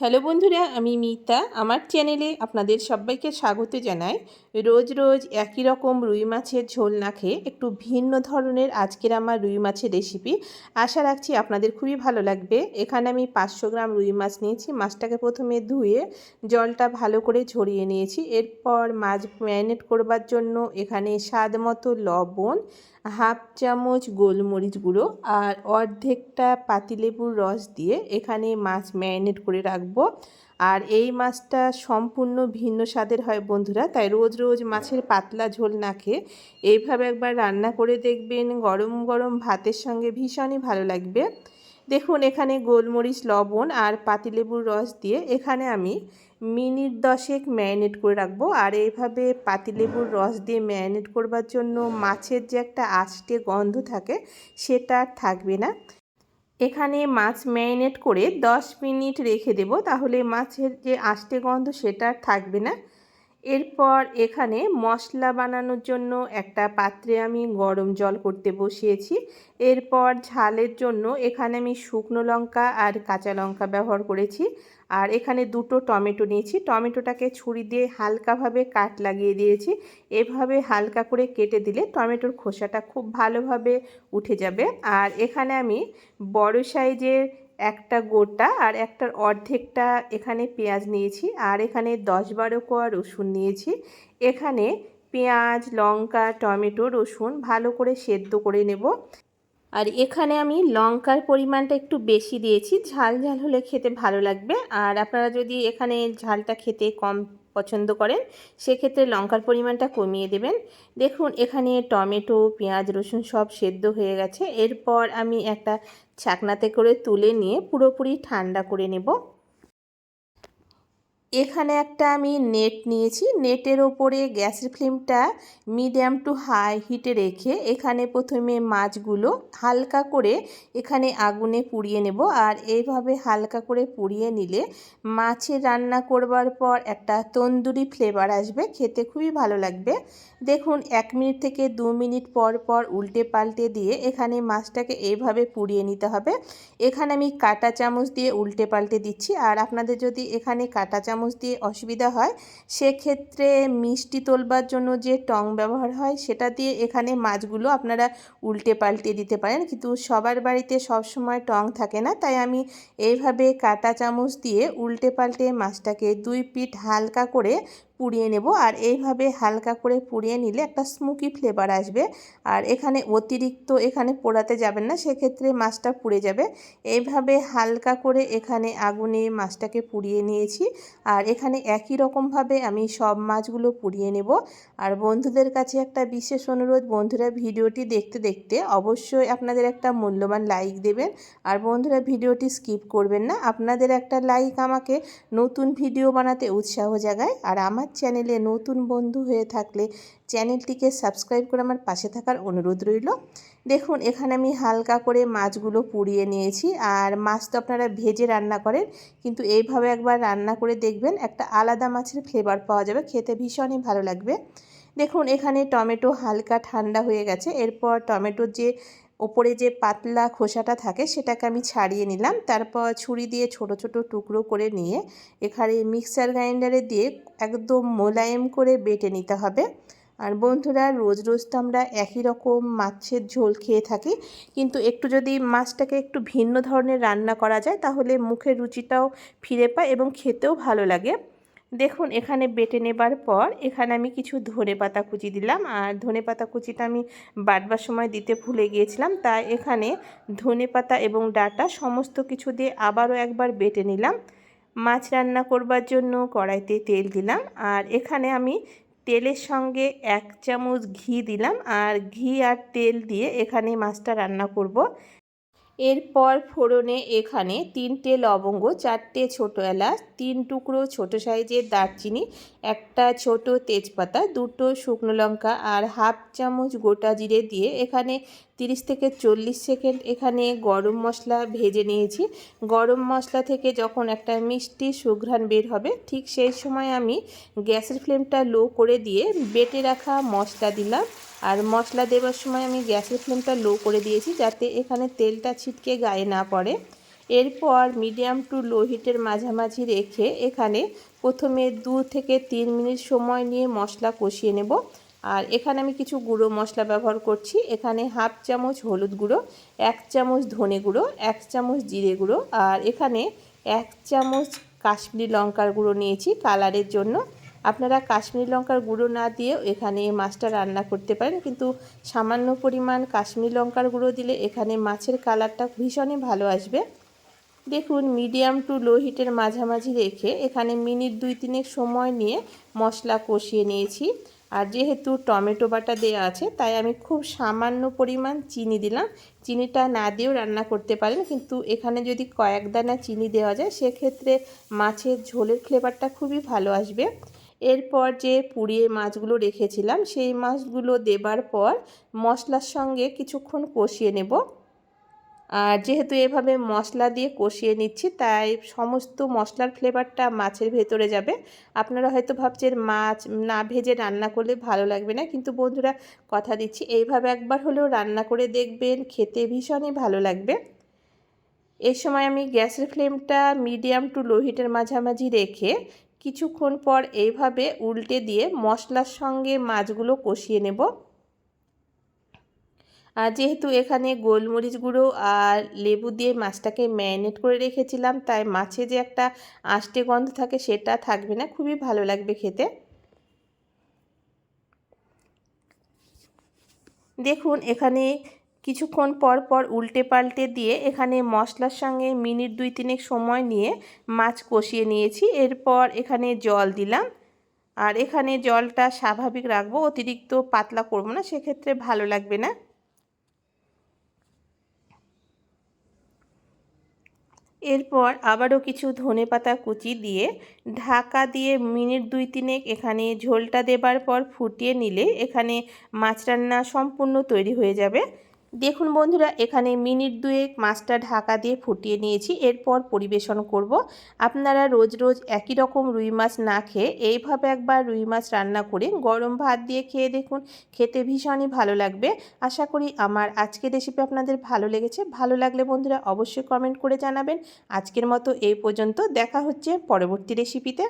Hello বন্ধুরা, আমি মিতা। আমার চ্যানেলে আপনাদের সবাইকে স্বাগত জানাই। রোজ রোজ একই রকম রুই মাছের ঝোল না খেয়ে একটু ভিন্ন ধরনের আজকের আমার রুই মাছের রেসিপি আশা রাখছি আপনাদের খুবই ভালো লাগবে। এখানে আমি পাঁচশো গ্রাম রুই মাছ নিয়েছি। মাছটাকে প্রথমে ধুয়ে জলটা ভালো করে ঝরিয়ে নিয়েছি। এরপর মাছ ম্যারিনেট করবার জন্য এখানে স্বাদ মতো লবণ হাফ চামচ গোলমরিচ গুঁড়ো আর অর্ধেকটা পাতিলেবুর রস দিয়ে এখানে মাছ ম্যারিনেট করে রাখব। আর এই মাছটা সম্পূর্ণ ভিন্ন স্বাদের হয় বন্ধুরা, তাই রোজ রোজ মাছের পাতলা ঝোল না খেয়ে এইভাবে একবার রান্না করে দেখবেন। গরম গরম ভাতের সঙ্গে ভীষণই ভালো লাগবে। দেখুন, এখানে গোলমরিচ, লবণ আর পাতিলেবুর রস দিয়ে এখানে আমি মিনিট দশেক ম্যারিনেট করে রাখব। আর এইভাবে পাতিলেবুর রস দিয়ে ম্যারিনেট করবার জন্য মাছের যে একটা আষ্টে গন্ধ থাকে, সেটা আর থাকবে না। এখানে মাছ ম্যারিনেট করে দশ মিনিট রেখে দেব, তাহলে মাছের যে আষ্টে গন্ধ, সেটা আর থাকবে না। এরপর এখানে মশলা বানানোর জন্য একটা পাত্রে আমি গরম জল করতে বসিয়েছি। এরপর ঝালের জন্য এখানে আমি শুকনো লঙ্কা আর কাঁচা লঙ্কা ব্যবহার করেছি। আর এখানে দুটো টমেটো নিয়েছি। টমেটোটাকে ছুরি দিয়ে হালকাভাবে কাট লাগিয়ে দিয়েছি। এভাবে হালকা করে কেটে দিলে টমেটোর খোসাটা খুব ভালোভাবে উঠে যাবে। আর এখানে আমি বড় সাইজের একটা গোটা আর একটার অর্ধেকটা এখানে পেঁয়াজ নিয়েছি আর এখানে দশ বারো কোয়া রসুন নিয়েছি। এখানে পেঁয়াজ, লঙ্কা, টমেটো, রসুন ভালো করে সেদ্ধ করে নেব। আর এখানে আমি লঙ্কার পরিমাণটা একটু বেশি দিয়েছি। ঝাল ঝাল হলে খেতে ভালো লাগবে। আর আপনারা যদি এখানে ঝালটা খেতে কম পছন্দ করেন, সেক্ষেত্রে লঙ্কার পরিমাণটা কমিয়ে দেবেন। দেখুন, এখানে টমেটো, পেঁয়াজ, রসুন সব সেদ্ধ হয়ে গেছে। এরপর আমি একটা ছাকনাতে করে তুলে নিয়ে পুরোপুরি ঠান্ডা করে নেব। এখানে একটা আমি নেট নিয়েছি। নেটের ওপরে গ্যাসের ফ্লেমটা মিডিয়াম টু হাই হিটে রেখে এখানে প্রথমে মাছগুলো হালকা করে এখানে আগুনে পুড়িয়ে নেব। আর এইভাবে হালকা করে পুড়িয়ে নিলে মাছের রান্না করবার পর একটা তন্দুরি ফ্লেভার আসবে। খেতে খুবই ভালো লাগবে। দেখুন, এক মিনিট থেকে দু মিনিট পর পর উল্টে পাল্টে দিয়ে এখানে মাছটাকে এইভাবে পুড়িয়ে নিতে হবে। এখানে আমি কাটা চামচ দিয়ে উল্টে পাল্টে দিচ্ছি। আর আপনাদের যদি এখানে কাটা চামচ দিয়ে অসুবিধা হয়, সেক্ষেত্রে মিষ্টি তোলবার জন্য যে টং ব্যবহার হয় সেটা দিয়ে এখানে মাছগুলো আপনারা উল্টে পাল্টে দিতে পারেন। কিন্তু সবার বাড়িতে সব সময় টং থাকে না, তাই আমি এইভাবে কাটা চামচ দিয়ে উল্টে পাল্টে মাছটাকে দুই পিঠ হালকা করে পুড়িয়ে নেব আর এইভাবে হালকা করে পুড়িয়ে নিলে একটা স্মুকি ফ্লেভার আসবে। আর এখানে অতিরিক্ত এখানে পোড়াতে যাবেন না, সেক্ষেত্রে মাছটা পুড়ে যাবে। এইভাবে হালকা করে এখানে আগুনে মাছটাকে পুড়িয়ে নিয়েছি। আর এখানে একই রকমভাবে আমি সব মাছগুলো পুড়িয়ে নেব। আর বন্ধুদের কাছে একটা বিশেষ অনুরোধ, বন্ধুরা ভিডিওটি দেখতে দেখতে অবশ্যই আপনাদের একটা মূল্যবান লাইক দেবেন। আর বন্ধুরা ভিডিওটি স্কিপ করবেন না, আপনাদের একটা লাইক আমাকে নতুন ভিডিও বানাতে উৎসাহ জাগায়। আর আমার চ্যানেলে নতুন বন্ধু হয়ে থাকলে চ্যানেলটিকে সাবস্ক্রাইব করে আমার পাশে থাকার অনুরোধ রইল। দেখুন, এখানে আমি হালকা করে মাছগুলো পুড়িয়ে নিয়েছি আর মাছ তো আপনারা ভেজে রান্না করেন, কিন্তু এইভাবে একবার রান্না করে দেখবেন একটা আলাদা মাছের ফ্লেভার পাওয়া যাবে, খেতে ভীষণই ভালো লাগবে। দেখুন, এখানে টমেটো হালকা ঠান্ডা হয়ে গেছে, এরপর টমেটোর যে ওপরে যে পাতলা খোসাটা থাকে সেটাকে আমি ছাড়িয়ে নিলাম। তারপর ছুরি দিয়ে ছোট ছোট টুকরো করে নিয়ে এখানে মিক্সার গ্রাইন্ডারে দিয়ে একদম মোলায়েম করে বেটে নিতে হবে। আর বন্ধুরা, রোজ রোজ তো আমরা একই রকম মাছের ঝোল খেয়ে থাকি, কিন্তু একটু যদি মাছটাকে একটু ভিন্ন ধরনের রান্না করা যায়, তাহলে মুখের রুচিটাও ফিরে পায় এবং খেতেও ভালো লাগে। দেখুন, এখানে বেটে নেবার পর এখানে আমি কিছু ধনে পাতা কুচি দিলাম। আর ধনে পাতা কুচিটা আমি বাটবার সময় দিতে ভুলে গিয়েছিলাম, তাই এখানে ধনে পাতা এবং ডাটা সমস্ত কিছু দিয়ে আবারও একবার বেটে নিলাম। মাছ রান্না করবার জন্য কড়াইতে তেল দিলাম। আর এখানে আমি তেলের সঙ্গে এক চামচ ঘি দিলাম। আর ঘি আর তেল দিয়ে এখানে মাছটা রান্না করব। এরপর ফোড়নে এখানে তিনটে লবঙ্গ, চারটে ছোটো এলাচ, তিন টুকরো ছোটো সাইজের দারচিনি, একটা ছোট তেজপাতা, দুটো শুকনো লঙ্কা আর হাফ চামচ গোটা জিরে দিয়ে এখানে তিরিশ থেকে চল্লিশ সেকেন্ড এখানে গরম মশলা ভেজে নিয়েছি। গরম মশলা থেকে যখন একটা মিষ্টি সুঘ্রাণ বের হবে, ঠিক সেই সময় আমি গ্যাসের ফ্লেমটা লো করে দিয়ে বেটে রাখা মশলা দিলাম। আর মশলা দেওয়ার সময় আমি গ্যাসের ফ্লেমটা লো করে দিয়েছি যাতে এখানে তেলটা ছিটকে গায়ে না পড়ে। এরপর মিডিয়াম টু লো হিটের মাঝামাঝি রেখে এখানে প্রথমে দু থেকে তিন মিনিট সময় নিয়ে মশলা কষিয়ে নেব। আর এখানে আমি কিছু গুঁড়ো মশলা ব্যবহার করছি। এখানে হাফ চামচ হলুদ গুঁড়ো, এক চামচ ধনে গুঁড়ো, এক চামচ জিরে গুঁড়ো আর এখানে এক চামচ কাশ্মীরি লঙ্কার গুঁড়ো নিয়েছি কালারের জন্য। আপনারা কাশ্মীরি লঙ্কার গুঁড়ো না দিয়েও এখানে মাছটা রান্না করতে পারেন কিন্তু সামান্য পরিমাণ কাশ্মীরি লঙ্কার গুঁড়ো দিলে এখানে মাছের কালারটা ভীষণই ভালো আসবে। দেখুন মিডিয়াম টু লো হিটের মাঝামাঝি রেখে এখানে মিনিট দুই তিনেক সময় নিয়ে মশলা কষিয়ে নিয়েছি। আর যেহেতু টমেটো বাটা দেওয়া আছে, তাই আমি খুব সামান্য পরিমাণ চিনি দিলাম। চিনিটা না দিয়েও রান্না করতে পারেন, কিন্তু এখানে যদি কয়েক দানা চিনি দেওয়া যায়, সেক্ষেত্রে মাছের ঝোলের ফ্লেভারটা খুবই ভালো আসবে। এরপর যে পুড়িয়ে মাছগুলো রেখেছিলাম, সেই মাছগুলো দেবার পর মশলার সঙ্গে কিছুক্ষণ কষিয়ে নেব। আর যেহেতু এভাবে মশলা দিয়ে কষিয়ে নিচ্ছি, তাই সমস্ত মশলার ফ্লেভারটা মাছের ভেতরে যাবে। আপনারা হয়তো ভাবছেন, মাছ না ভেজে রান্না করলে ভালো লাগবে না। কিন্তু বন্ধুরা, কথা দিচ্ছি, এইভাবে একবার হলেও রান্না করে দেখবেন, খেতে ভীষণই ভালো লাগবে। এই সময় আমি গ্যাসের ফ্লেমটা মিডিয়াম টু লো হিটের মাঝামাঝি রেখে কিছুক্ষণ পর এইভাবে উল্টে দিয়ে মশলার সঙ্গে মাছগুলো কষিয়ে নেব। যেহেতু এখানে গোলমরিচ গুঁড়ো আর লেবু দিয়ে মাছটাকে ম্যারিনেট করে রেখেছিলাম, তাই মাছে যে একটা আষ্টে গন্ধ থাকে সেটা থাকবে না, খুবই ভালো লাগবে খেতে। দেখুন, এখানে কিছুক্ষণ পর পর উল্টে পাল্টে দিয়ে এখানে মশলার সঙ্গে মিনিট দুই তিনেক সময় নিয়ে মাছ কষিয়ে নিয়েছি। এরপর এখানে জল দিলাম। আর এখানে জলটা স্বাভাবিক রাখব, অতিরিক্ত পাতলা করব না, সেক্ষেত্রে ভালো লাগবে না। এরপর আবারও কিছু ধনে পাতা কুচি দিয়ে ঢাকা দিয়ে মিনিট দুই তিনেক এখানে ঝোলটা দেবার পর ফুটিয়ে নিলে এখানে মাছ রান্না সম্পূর্ণ তৈরি হয়ে যাবে। দেখুন বন্ধুরা, এখানে মিনিট দুয়েক মাছটা ঢাকা দিয়ে ফুটিয়ে নিয়েছি, এরপর পরিবেশন করব। আপনারা রোজ রোজ একই রকম রুই মাছ না খেয়ে এইভাবে একবার রুই মাছ রান্না করে গরম ভাত দিয়ে খেয়ে দেখুন, খেতে ভীষণই ভালো লাগবে। আশা করি আমার আজকের রেসিপি আপনাদের ভালো লেগেছে। ভালো লাগলে বন্ধুরা অবশ্যই কমেন্ট করে জানাবেন। আজকের মতো এই পর্যন্ত, দেখা হচ্ছে পরবর্তী রেসিপিতে